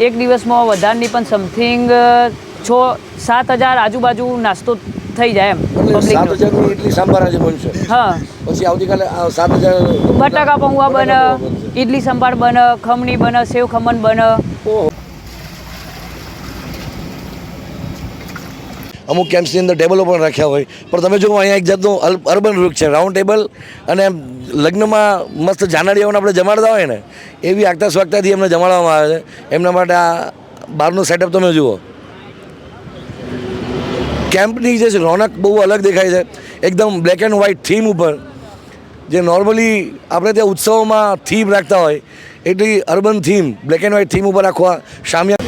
એક દિવસમાં વધારની પણ સમથિંગ છ સાત હજાર આજુબાજુ નાસ્તો થઈ જાય એમ સાત હજાર ઇડલી સંભાર આજે બનશે. હા. પછી આવતીકાલે સાત હજાર બટાકા પૌવા બને. ઇડલી સંભાર બને ખમણી બને સેવ ખમણ બને. અમુક કેમ્પ્સની અંદર ટેબલો પણ રાખ્યા હોય. પણ તમે જુઓ, અહીંયા એક જાતનું અર્બન રૂપ છે રાઉન્ડ ટેબલ અને લગ્નમાં મસ્ત જાનાડીઓને આપણે જમાડતા હોય ને, એવી આગતા સ્વાગતાથી એમને જમાડવામાં આવે છે. એમના માટે આ બહારનું સેટઅપ તમે જુઓ. કેમ્પની જે છે, રોનક બહુ અલગ દેખાય છે. એકદમ બ્લેક એન્ડ વ્હાઇટ થીમ ઉપર. જે નોર્મલી આપણે ત્યાં ઉત્સવોમાં થીમ રાખતા હોય, એટલી urban theme black and white theme ઉપર રાખવા શામિયા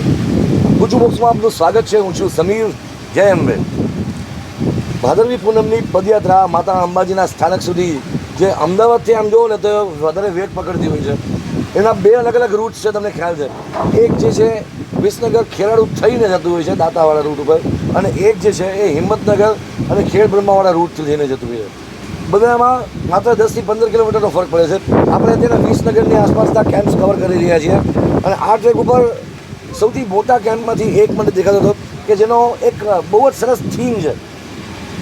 ગુજુ બોક્સમાં આપનું સ્વાગત છે. હું છું સમીર. જય અંબે. ભાદરવી પૂનમની પદયાત્રા માતા અંબાજીના સ્થાનક સુધી જે અમદાવાદથી આમ જુઓ ને તો વધારે વેગ પકડતી હોય છે. એના બે અલગ અલગ રૂટ છે, તમને ખ્યાલ છે. એક જે છે, વિસનગર ખેરાડુ થઈને જતું હોય છે, દાંતાવાળા રૂટ ઉપર. અને એક જે છે, એ હિંમતનગર અને ખેડ બ્રહ્માવાળા રૂટથી થઈને જતું હોય છે. બધામાં માત્ર દસથી પંદર કિલોમીટરનો ફરક પડે છે. આપણે અત્યારે વિસનગરની આસપાસના કેમ્પ્સ કવર કરી રહ્યા છીએ. અને આ ટ્રેક ઉપર સૌથી મોટા કેમ્પમાંથી એક મને દેખાતો હતો. કે જેનો એક બહુ જ સરસ થીમ છે.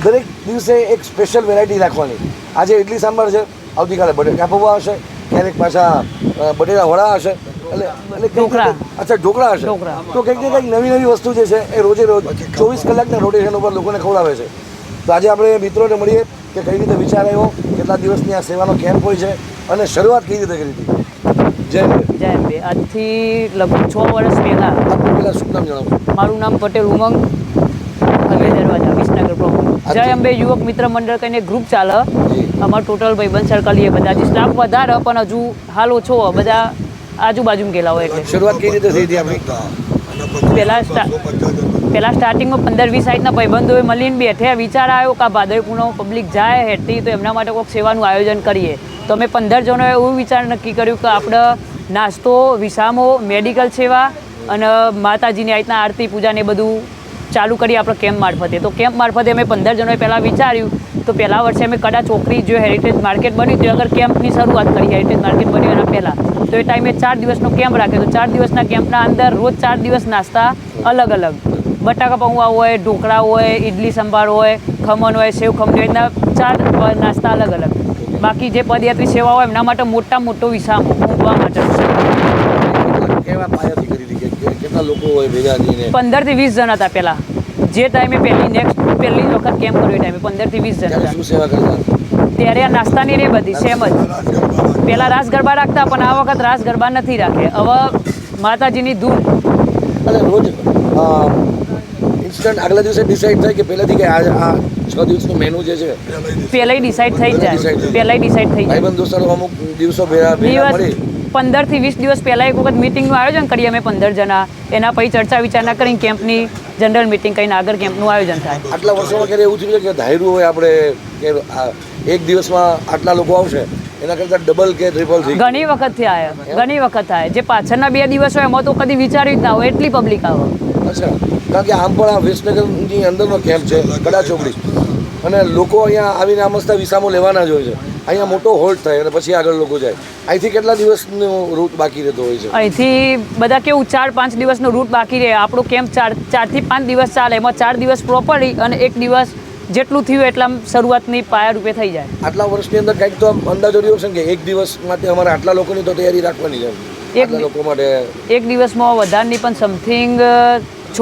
દરેક દિવસે એક સ્પેશિયલ વેરાયટી રાખવાની. આજે ઇડલી સાંભાર છે આવતીકાલે બટેકા પૌવા હશે ક્યારેક પાછા બટેટા વડા હશે એટલે એટલે ઢોકળા. અચ્છા ઢોકળા હશે. ઢોકળા. તો કંઈક ને કંઈક નવી નવી વસ્તુ જે છે એ રોજે રોજ ચોવીસ કલાકના રોટેશન ઉપર લોકોને ખવડાવે છે. તો આજે આપણે મિત્રોને મળીએ કે કઈ રીતે વિચાર આવ્યો કેટલા દિવસની આ સેવાનો કેમ્પ હોય છે અને શરૂઆત કઈ રીતે કરી હતી. જય જય આજથી લગભગ છ વર્ષ પહેલાં પહેલાં શું નામ જણાવો? મારું નામ પટેલ ઉમંગ. હલવે દરવાજા વિસનગર પ્રોપર જય અંબે યુવક મિત્ર મંડળ કહીને ગ્રુપ ચાલે. અમારું ટોટલ ભાઈબંધ સર્કલ એ બધા. હજી સ્ટાફ વધારે પણ હજુ હાલ ઓછો. બધા આજુબાજુ ગયેલા હોય એટલે. શરૂઆત કઈ રીતે થઈ હતી આપણી? પહેલા પહેલા સ્ટાર્ટિંગમાં પંદર વીસ સાઈડના ભાઈબંધોએ મળીને બેઠ્યા વિચાર આવ્યો કે આ ભાદરવી પબ્લિક જાય હેઠતી તો એમના માટે કોઈક સેવાનું આયોજન કરીએ. તો અમે પંદર જણોએ એવું વિચાર નક્કી કર્યું કે આપણે નાસ્તો વિસામો મેડિકલ સેવા અને માતાજીની આ રીતના આરતી, પૂજાને બધું ચાલુ કરી આપણે કેમ્પ મારફતે. તો કેમ્પ મારફતે અમે પંદર જણોએ પહેલાં વિચાર્યું, તો પહેલા વર્ષે અમે કડા ચોકડી જો હેરિટેજ માર્કેટ બન્યું તે અગર કેમ્પની શરૂઆત કરી હેરિટેજ માર્કેટ બન્યું એના પહેલાં. તો એ ટાઈમે ચાર દિવસનો કેમ્પ રાખ્યો. તો ચાર દિવસના કેમ્પના અંદર રોજ ચાર દિવસ નાસ્તા અલગ અલગ. બટાકા પૌવા હોય, ઢોકળા હોય ઇડલી સંભાર હોય, ખમણ હોય, સેવ ખમણ હોય, એના ચાર નાસ્તા અલગ અલગ. બાકી જે પદયાત્રી સેવા હોય એમના માટે મોટા મોટો વિસામો. ઊંઘવા માટે. કેટલા લોકો હોય ભેગા થઈને? પંદરથી વીસ જણ હતા પહેલાં. જે ટાઈમે પહેલી નેક્સ્ટ પહેલી જ વખત કેમ્પ કર્યો એ ટાઈમે પંદરથી વીસ જણ ત્યારે હતા. શું સેવા કરતા? ત્યારે આ નાસ્તાની રે બધી સેમ જ. પહેલાં રાસ ગરબા રાખતા પણ આ વખત રાસ ગરબા નથી રાખે. હવે માતાજીની ધૂન. અને રોજ ઇન્સ્ટન્ટ આગલા દિવસે ડિસાઈડ થાય કે પહેલાથી કે આ આ છ દિવસનું મેનુ જે છે પહેલાંય ડિસાઈડ થઈ જ Decide જાય. થઈ. પહેલાંય ડિસાઈડ થઈ જાય. ભાઈબંધ દોસ્તો અમુક દિવસો ભેગા ભેગા દિવસ મળી. પંદરથી વીસ દિવસ પહેલાં એક વખત મિટિંગનું આયોજન કરીએ અમે પંદર જણા. એના પછી ચર્ચા વિચારણા કરીને કેમ્પની જનરલ મિટિંગ કરીને આગળ કેમ્પનું આયોજન થાય. આટલા વર્ષોમાં ક્યારે એવું થયું કે ધાર્યું હોય આપણે કે એક દિવસમાં આટલા લોકો આવશે એના કરતાં ડબલ કે ટ્રિપલ થઈ ઘણી વખત થાય ઘણી વખત થાય. જે પાછળના બે દિવસ હોય એમાં તો કદી વિચારી જ ના હોય એટલી પબ્લિક આવે. અચ્છા. કારણ કે આમ પણ આ વિસનગરની અંદરનો કેમ્પ છે કડા ચોકડી. અને લોકો અહીંયા આવીને મસ્ત વિસામો લેવાના જ હોય છે. અહીંયા મોટો હોલ્ટ થાય અને પછી આગળ લોકો જાય. અહીંથી કેટલા દિવસનો રૂટ બાકી રહેતો હોય છે? અહીંથી બધા કેવું ચાર પાંચ દિવસનો રૂટ બાકી રહે. આપણો કેમ્પ ચાર ચારથી પાંચ દિવસ ચાલે? એમાં ચાર દિવસ પ્રોપરલી અને એક દિવસ જેટલું થયું એટલા શરૂઆતની પાયા રૂપે થઈ જાય. આટલા વર્ષની અંદર કંઈક તો અંદાજો રહ્યો છે કે એક દિવસ માટે અમારે આટલા લોકોની તો તૈયારી રાખવાની છે. એક લોકો માટે એક દિવસમાં વધારની પણ સમથિંગ છ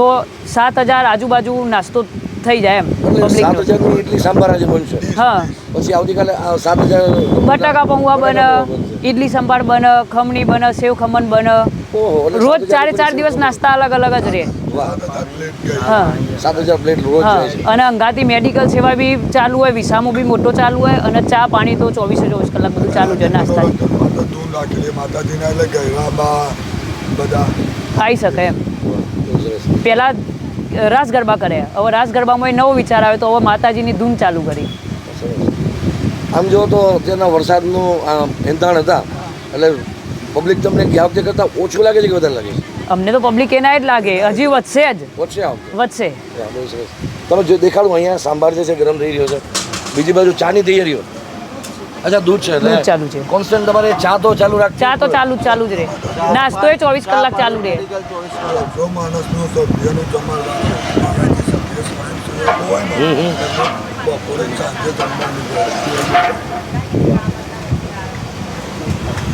સાત હજાર આજુબાજુ નાસ્તો થઈ જાય એમ સાત હજાર ઇડલી સાંભાર આજે બનશે. હા. પછી આવતીકાલે સાત હજાર બટાકા પૌવા બને ઇડલી સંભાર બને ખમણી બને સેવ ખમણ બને. રોજ ચારે ચાર દિવસ નાસ્તા અલગ અલગ જ રહે. અને અંગાતી મેડિકલ સેવા બી ચાલુ હોય વિસામો બી મોટો ચાલુ હોય અને ચા પાણી તો ચોવીસે ચોવીસ કલાક બધું ચાલુ છે નાસ્તા ખાઈ શકે એમ. પહેલાં રાસ ગરબા કરે. હવે રાસ ગરબામાં એ નવો વિચાર આવે તો હવે માતાજીની ધૂન ચાલુ કરી. આમ જો તો અત્યારના વરસાદનું એંધાણ હતા. એટલે પબ્લિક તમને ગયા વખતે કરતાં ઓછું લાગે છે કે વધારે લાગે છે? અમને તો પબ્લિક એના જ લાગે. હજી વધશે જ. વધશે વધશે. તમે જો દેખાડું અહીંયા સાંભાર જે છે ગરમ થઈ રહ્યો છે. બીજી બાજુ ચાની તૈયારીઓ. અચ્છા દૂધ છે દૂધ ચાલુ છે. કોન્સ્ટન્ટ તમારે ચા તો ચાલુ રાખ ચા તો ચાલુ જ ચાલુ જ રહે. નાસ્તો એ ચોવીસ કલાક ચાલુ રહે. જો માણસનું સભ્યનું.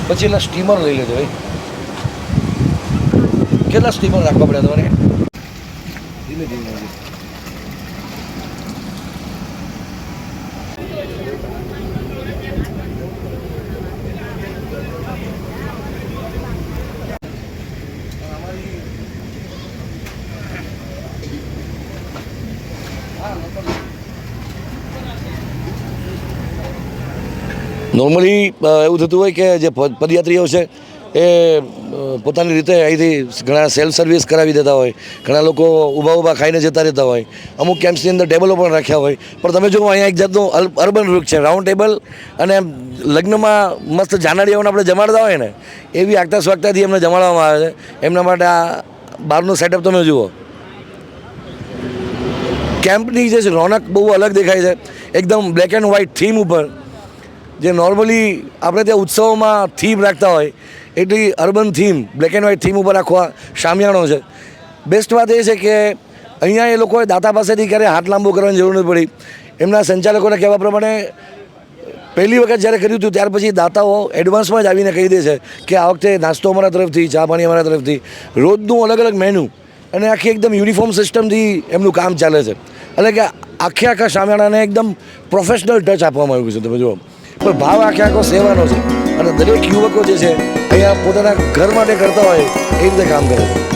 પછી એના સ્ટીમર લઈ લેજો ભાઈ. કેટલા સ્ટીમર રાખવા પડે તમારે? ધીમે ધીમે. નોર્મલી એવું થતું હોય કે જે પદ- પદયાત્રીઓ છે, એ પોતાની રીતે અહીંથી ઘણા સેલ્ફ સર્વિસ કરાવી દેતા હોય, ઘણા લોકો ઊભા ઊભા ખાઈને જતા રહેતા હોય. અમુક કેમ્પ્સની અંદર ટેબલો પણ રાખ્યા હોય. પણ તમે જુઓ, અહીંયા એક જાતનું અર્બન રૂપ છે રાઉન્ડ ટેબલ અને લગ્નમાં મસ્ત જાનાડીઓને આપણે જમાડતા હોય ને, એવી આગતા સ્વાગતાથી એમને જમાડવામાં આવે છે. એમના માટે આ બહારનું સેટઅપ તમે જુઓ. કેમ્પની જે રોનક બહુ અલગ દેખાય છે. એકદમ બ્લેક એન્ડ વ્હાઇટ થીમ ઉપર. જે નોર્મલી આપણે ત્યાં ઉત્સવોમાં થીમ રાખતા હોય, એટલી urban theme black and white theme ઉપર આખો શામિયાણો છે. બેસ્ટ વાત એ છે કે અહીંયા એ લોકોએ દાતા પાસેથી ક્યારેય હાથ લાંબો કરવાની જરૂર નથી પડી. એમના સંચાલકોને કહેવા પ્રમાણે પહેલી વખત જ્યારે કર્યું હતું, ત્યાર પછી દાતાઓ એડવાન્સમાં જ આવીને કહી દે છે કે આ વખતે નાસ્તો અમારા તરફથી, ચા પાણી અમારા તરફથી. રોજનું અલગ અલગ મેનુ અને આખી એકદમ યુનિફોર્મ સિસ્ટમથી એમનું કામ ચાલે છે. એટલે કે આખે આખા શામિયાણાને એકદમ પ્રોફેશનલ ટચ આપવામાં આવ્યું છે, તમે જુઓ. પણ ભાવ આખે આખો સેવાનો છે. અને દરેક યુવકો જે છે અહીંયા પોતાના ઘર માટે કરતા હોય એ રીતે કામ કરે છે.